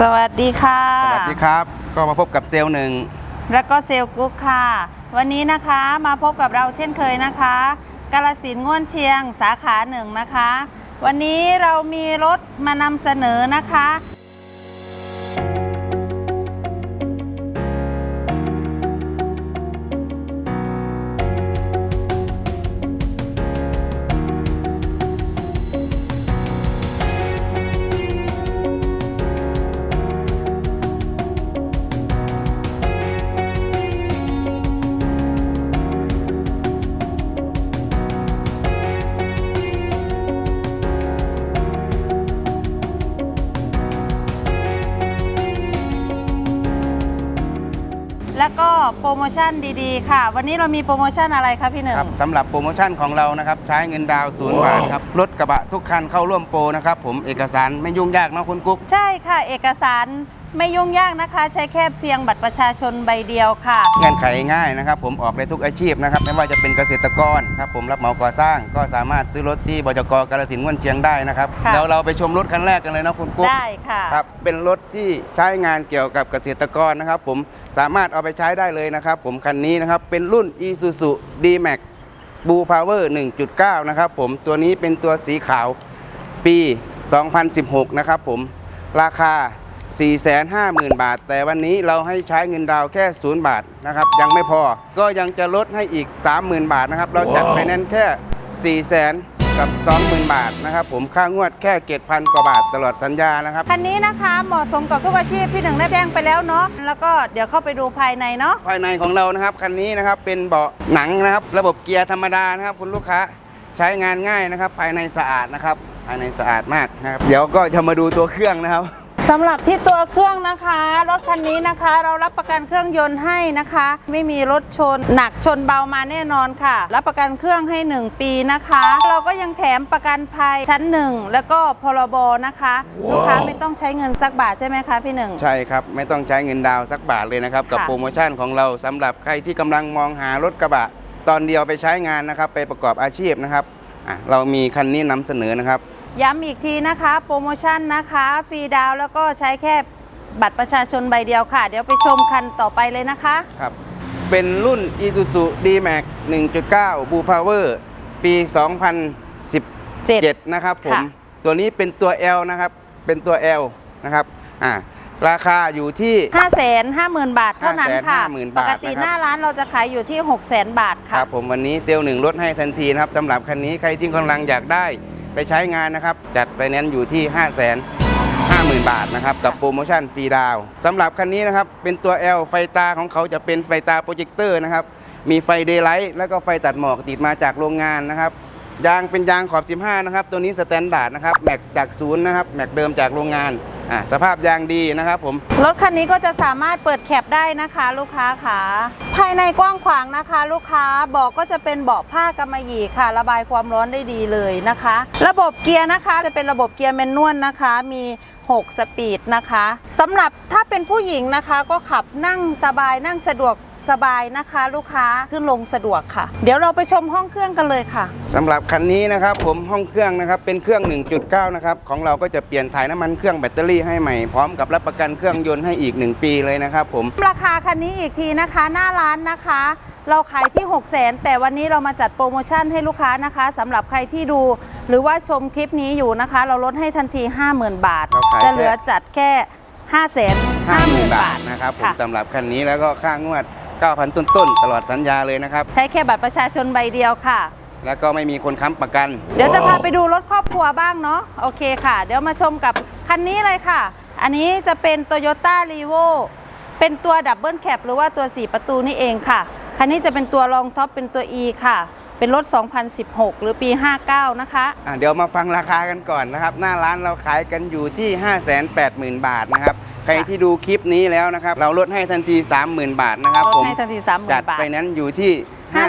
สวัสดีค่ะ สวัสดีครับ ก็มาพบกับเซลล์หนึ่งแล้วก็เซลล์กุ๊กค่ะ วันนี้นะคะมาพบกับเราเช่นเคยนะคะ กาลสินธุ์ง่วนเชียงสาขาหนึ่งนะคะ วันนี้เรามีรถมานำเสนอนะคะ แล้วก็โปรโมชั่นดีๆ ค่ะ วันนี้เรามีโปรโมชั่นอะไรคะพี่หนึ่ง ครับสำหรับโปรโมชั่นของเรานะครับ ใช้เงินดาวน์ศูนย์บาทครับรถกระบะทุกคันเข้าร่วมโปรนะครับผมเอกสารไม่ยุ่งยากเนาะคุณกุ๊ก ใช่ค่ะ เอกสาร ไม่ยุ่งยากนะคะ ใช้แค่เพียงบัตรประชาชนใบเดียวค่ะ เงื่อนไขง่ายนะครับ ผมออกได้ทุกอาชีพนะครับไม่ว่าจะเป็นเกษตรกรครับผมรับเหมาก่อสร้างก็สามารถซื้อรถที่บจกกาฬสินธุ์ม่วนเชียงได้นะครับค่ะเดี๋ยวเราไปชมรถคันแรกกันเลยนะคุณกุ๊ก ได้ค่ะ ครับเป็นรถที่ใช้งานเกี่ยวกับเกษตรกรนะครับ ผมสามารถเอาไปใช้ได้เลยนะครับ ผมคันนี้นะครับเป็นรุ่น Isuzu D-Max Blue Power 1.9 นะครับ ผมตัวนี้เป็นตัวสีขาวปี 2016 นะครับ ผมราคา 450,000 บาท แต่วันนี้เราให้ใช้เงินดาวน์แค่ 0 บาทนะครับ ยังไม่พอ ก็ยังจะลดให้อีก 30,000 บาทนะครับ เราจัดไฟแนนซ์แค่ 400,000กับ 20,000 บาทนะครับผมค่างวดแค่7,000กว่าบาทตลอดสัญญานะครับคันนี้นะคะเหมาะสมกับทุกอาชีพพี่หนึ่งได้แจ้งไปแล้วเนาะแล้วก็เดี๋ยวเข้าไปดูภายในเนาะภายในของเรานะครับคันนี้นะครับเป็นเบาะหนังนะครับ ระบบเกียร์ธรรมดานะครับ คุณลูกค้าใช้งานง่ายนะครับ ภายในสะอาดนะครับ ภายในสะอาดมากนะครับ เดี๋ยวก็จะมาดูตัวเครื่องนะครับ สำหรับที่ตัวเครื่องนะคะรถคันนี้นะคะ เรารับประกันเครื่องยนต์ให้นะคะ ไม่มีรถชนหนักชนเบามาแน่นอนค่ะ รับประกันเครื่องให้ 1 ปีนะคะ เราก็ยังแถมประกันภัยชั้น 1 แล้วก็พรบนะคะลูกค้าไม่ต้องใช้เงินสักบาทใช่ไหมคะพี่หนึ่ง ใช่ครับ ไม่ต้องใช้เงินดาวน์สักบาทเลยนะครับ กับค่ะ โปรโมชั่นของเราสำหรับใครที่กำลังมองหารถกระบะ ตอนเดียวไปใช้งานนะครับ ไปประกอบอาชีพนะครับอะเรามีคันนี้นำเสนอนะครับ ย้ำอีกทีนะคะ โปรโมชั่นนะคะ ฟรีดาวน์แล้วก็ใช้แค่บัตรประชาชนใบเดียวค่ะ เดี๋ยวไปชมคันต่อไปเลยนะคะ ครับ เป็นรุ่น Isuzu D-Max 1.9 Blue Power ปี 2017 นะครับผม ค่ะ ตัวนี้เป็นตัว L นะครับ เป็นตัว L นะครับอ่าราคาอยู่ที่ 5 5 0 0 0 0 บาทเท่านั้นค่ะ 550,000ปบาทกตินะครับ หน้าร้านเราจะขายอยู่ที่ 6 0 0 0 0 0 บาทคค่ะ รับผมวันนี้เซลล์หนึ่งลดให้ทันทีนะครับสำหรับคันนี้ใครที่กำลังอยากได้ ไปใช้งานนะครับ จัดไฟแนนซ์อยู่ที่5 5 0 0 0 0 บาทนะครับกับโปรโมชั่นฟรีดาวสำหรับคันนี้นะครับ เป็นตัว L ไฟตาของเขาจะเป็นไฟตาโปรเจคเตอร์นะครับ มีไฟเดย์ไลท์แล้วก็ไฟตัดหมอกติดมาจากโรงงานนะครับยางเป็นยางขอบ 15 นะครับ ตัวนี้สแตนดาร์ดนะครับ แม็กจากศูนย์นะครับ แม็กเดิมจากโรงงาน อะสภาพยางดีนะครับผม รถคันนี้ก็จะสามารถเปิดแคปได้นะคะ ลูกค้าค่ะ ภายในกว้างขวางนะคะ ลูกค้าเบาะก็จะเป็นเบาะผ้ากำมะหยี่ค่ะ ระบายความร้อนได้ดีเลยนะคะ ระบบเกียร์นะคะจะเป็นระบบเกียร์แมนนวลนะคะ มี 6 สปีดนะคะสำหรับถ้าเป็นผู้หญิงนะคะก็ขับนั่งสบายนั่งสะดวก สบายนะคะลูกค้าขึ้นลงสะดวกค่ะ เดี๋ยวเราไปชมห้องเครื่องกันเลยค่ะ สำหรับคันนี้นะครับผมห้องเครื่องนะครับเป็นเครื่อง 1.9 นะครับของเราก็จะเปลี่ยนถ่ายน้ำมันเครื่องแบตเตอรี่ให้ใหม่พร้อมกับรับประกันเครื่องยนต์ให้อีก 1 ปีเลยนะครับผม ราคาคันนี้อีกทีนะคะ หน้าร้านนะคะ เราขายที่ 6 0 0 0 0 0แต่วันนี้เรามาจัดโปรโมชั่นให้ลูกค้านะคะสำหรับใครที่ดู หรือว่าชมคลิปนี้อยู่นะคะ เราลดให้ทันที 50,000 บาท เราขายแค่จะเหลือจัดแค่5 5 0 0 0 50,000 0บาบาททนะครับผมค่ะ สำหรับคันนี้แล้วก็ค่างวด 9,000 ต้นๆ ตลอดสัญญาเลยนะครับ ใช้แค่บัตรประชาชนใบเดียวค่ะ แล้วก็ไม่มีคนค้ำประกัน เดี๋ยวจะพาไปดูรถครอบครัวบ้างเนาะโอเคค่ะ เดี๋ยวมาชมกับคันนี้เลยค่ะ อันนี้จะเป็น Toyota r e v o เป็นตัวดับเบิลแคปหรือว่าตัว 4 ประตูนี่เองค่ะ คันนี้จะเป็นตัวรองท็อปเป็นตัว E ค่ะ เป็นรถ 2016 หรือปี 59 นะคะอะเดี๋ยวมาฟังราคากันก่อนนะครับ หน้าร้านเราขายกันอยู่ที่ 580,000 บาทนะครับ ใครที่ดูคลิปนี้แล้วนะครับ เราลดให้ทันที 30,000 บาทนะครับลดผมให้ทันทีจัด30,000บาท ไปนั้นอยู่ที่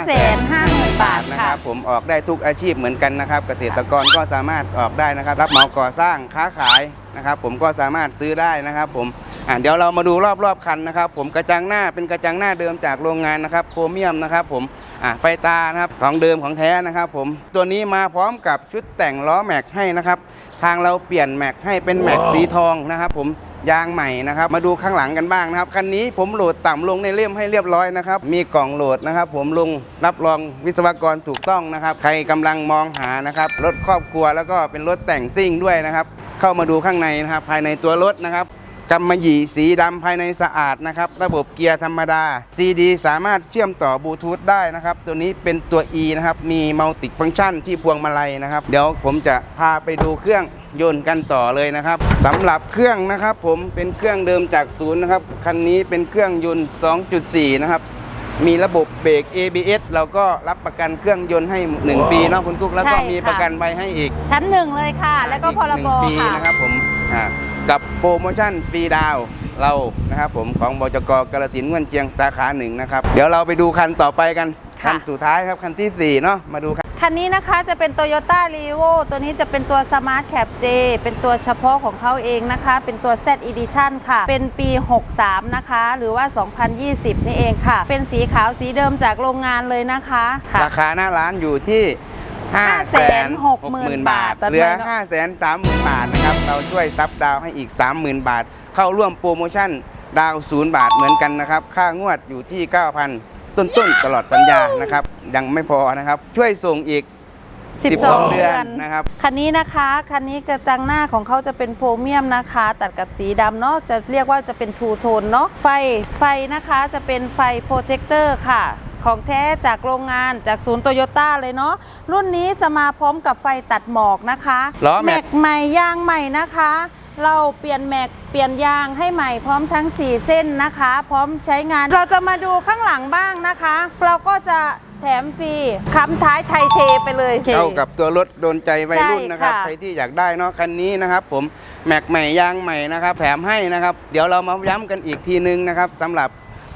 550,000 บาทนะคค่ะ รับผมออกได้ทุกอาชีพเหมือนกันนะครับ เกษตรกรก็สามารถออกได้นะครับ รับเหมาก่อสร้างค้าขายนะครับ ผมก็สามารถซื้อได้นะครับผมอะเดี๋ยวเรามาดูรอบๆคันนะครับ ผมกระจังหน้าเป็นกระจังหน้าเดิมจากโรงงานนะครับโครเมียมนะครับผมอะไฟตานะครับของเดิมของแท้นะครับผมตัวนี้มาพร้อมกับชุดแต่งล้อแม็กให้นะครับ ทางเราเปลี่ยนแม็กให้เป็นแม็กสีทองนะครับ ผมยางใหม่นะครับมาดูข้างหลังกันบ้างนะครับคันนี้ผมโหลดต่ำลงในเล่มให้เรียบร้อยนะครับมีกล่องโหลดนะครับ ผมลงรับรองวิศวกรถูกต้องนะครับ ใครกำลังมองหานะครับรถครอบครัวแล้วก็เป็นรถแต่งซิ่งด้วยนะครับ เข้ามาดูข้างในนะครับ ภายในตัวรถนะครับ กำมะหยี่สีดำภายในสะอาดนะครับ ระบบเกียร์ธรรมดา CD สามารถเชื่อมต่อบลูทูธได้นะครับ ตัวนี้เป็นตัว E นะครับ มีมัลติฟัง c t ชันที่พวงมาลัยนะครับ เดี๋ยวผมจะพาไปดูเครื่องยนต์กันต่อเลยนะครับสำหรับเครื่องนะครับ ผมเป็นเครื่องเดิมจากศูนย์นะครับคันนี้เป็นเครื่องยนต์ 2.4 นะครับมีระบบเบรก ABS เราก็รับประกันเครื่องยนต์ให้ 1 ปีเนาะคุณกุ๊กแล้วก็ใช่ค่ะมีประกันใบให้อีกชั้นหนึ่งเลยค่ะ แล้วก็พรบอีหนึ่งปีค่ะนะครับผมอ่า กับโปรโมชั่นฟรีดาวน์เรานะครับผมของบจกกระตินเงินเจียงสาขาหนึ่งนะครับ เดี๋ยวเราไปดูคันต่อไปกันค่ะคันสุดท้ายครับคันที่ 4 เนาะมาดูคันคันนี้นะคะจะเป็น Toyota r e v o ตัวนี้จะเป็นตัว Smart Cap J เป็นตัวเฉพาะของเขาเองนะคะ เป็นตัว Z Edition ค่ะ เป็นปี 63 นะคะ หรือว่า 2020 นี่เองค่ะ เป็นสีขาวสีเดิมจากโรงงานเลยนะคะค่ะราคาหน้าร้านอยู่ที่ 560,000 บาท เหลือ 530,000 บาทนะครับ เราช่วยซับดาวน์ให้อีก 30,000 บาท เข้าร่วมโปรโมชั่นดาวน์0บาทเหมือนกันนะครับ ค่างวดอยู่ที่ 9,000 ต้นๆ ตลอดสัญญานะครับ ยังไม่พอนะครับ ช่วยส่งอีก 12 เดือนนะครับ คันนี้นะคะ คันนี้กระจังหน้าของเขาจะเป็นโพรเมียมนะคะ ตัดกับสีดำเนาะ จะเรียกว่าจะเป็นทูโทนเนาะ ไฟ ไฟนะคะจะเป็นไฟโปรเจคเตอร์ค่ะ ของแท้จากโรงงานจากศูนย์โตโยต้าเลยเนาะรุ่นนี้จะมาพร้อมกับไฟตัดหมอกนะคะล้อแม็กกใหม่ยางใหม่นะคะ เราเปลี่ยนแม็กเปลี่ยนยางให้ใหม่พร้อมทั้ง 4 เส้นนะคะ พร้อมใช้งานเราจะมาดูข้างหลังบ้างนะคะ เราก็จะแถมฟรีคำท้ายไทยเทไปเลยเข้ากับตัวรถโดนใจวัยรุ่นนะครับใช่ค่ะใครที่อยากได้เนาะคันนี้นะครับ ผมแม็กใหม่ยางใหม่นะครับ แถมให้นะครับ เดี๋ยวเรามาย้ำกันอีกทีนึงนะครับสำหรับ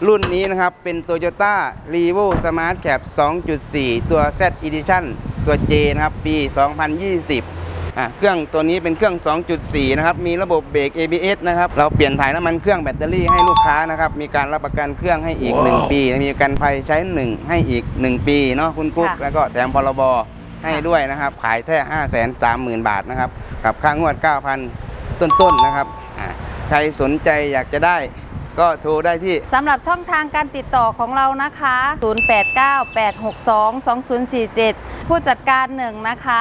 รุ่นนี้นะครับ เป็น Toyota r e v o Smart Cap 2.4 ตัว Z Edition ตัว J นะครับ ปี 2020อะเครื่องตัวนี้เป็นเครื่อง 2.4 นะครับ มีระบบเบรก ABS นะครับ เราเปลี่ยนถ่ายน้ำมันเครื่องแบตเตอรี่ให้ลูกค้านะครับ มีการรับประกันเครื่องให้อีก 1 ปี มีประกันภัยใช้ 1 ให้อีก 1 ปีเนาะคุณกุ๊กค่ะแล้วก็แถมพรบให้ด้วยนะครับ ขายแค่5 3 0 0 0 0 บาทนะครับ กับค่างวด 9,000 ต้นๆนะครับอ่าใครสนใจอยากจะได้ ก็โทรได้ที่ สำหรับช่องทางการติดต่อของเรานะคะ 0898622047 ผู้จัดการหนึ่งนะคะ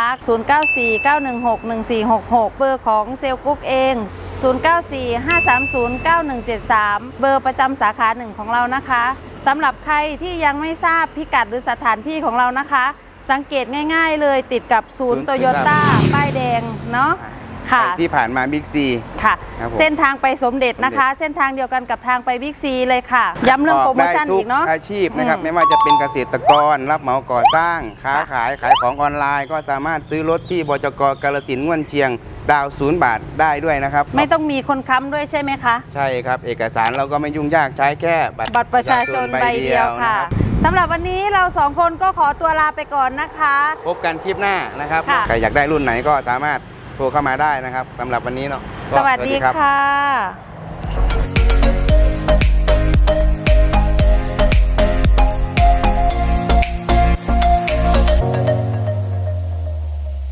0949161466 เบอร์ของเซลล์กุ๊กเอง 0945309173 เบอร์ประจำสาขาหนึ่งของเรานะคะสำหรับใครที่ยังไม่ทราบพิกัดหรือสถานที่ของเรานะคะ สังเกตง่าย ๆ เลยติดกับศูนย์ศูนย์โตโยต้าป้ายแดงเนาะ ค่ะ ใครที่ผ่านมาบิ๊กซี ค่ะ ครับผม เส้นทางไปสมเด็จนะคะ เส้นทางเดียวกันกับทางไปบิ๊กซีเลยค่ะ ย้ำเรื่องโปรโมชั่นได้ทุอีกเนาะ อาชีพนะครับอืมไม่ว่าจะเป็นเกษตรกร รับเหมาก่อสร้าง ค้าค่ะขายขายของออนไลน์ ก็สามารถซื้อรถที่บจกกาลสินธุ์ง่วนเชียง ดาวศูนย์บาทได้ด้วยนะครับไม่ต้องมีคนค้ำด้วยใช่ไหมคะ ใช่ครับ เอกสารเราก็ไม่ยุ่งยากใช้แค่บัตรประชาชนใบเดียวค่ะนรับสำหรับวันนี้เราสองคนก็ขอตัวลาไปก่อนนะคะ พบกันคลิปหน้านะครับค่ะ ใครอยากได้รุ่นไหนก็สามารถ โทรเข้ามาได้นะครับสำหรับวันนี้เนาะก็สวัสดีรับค่ะ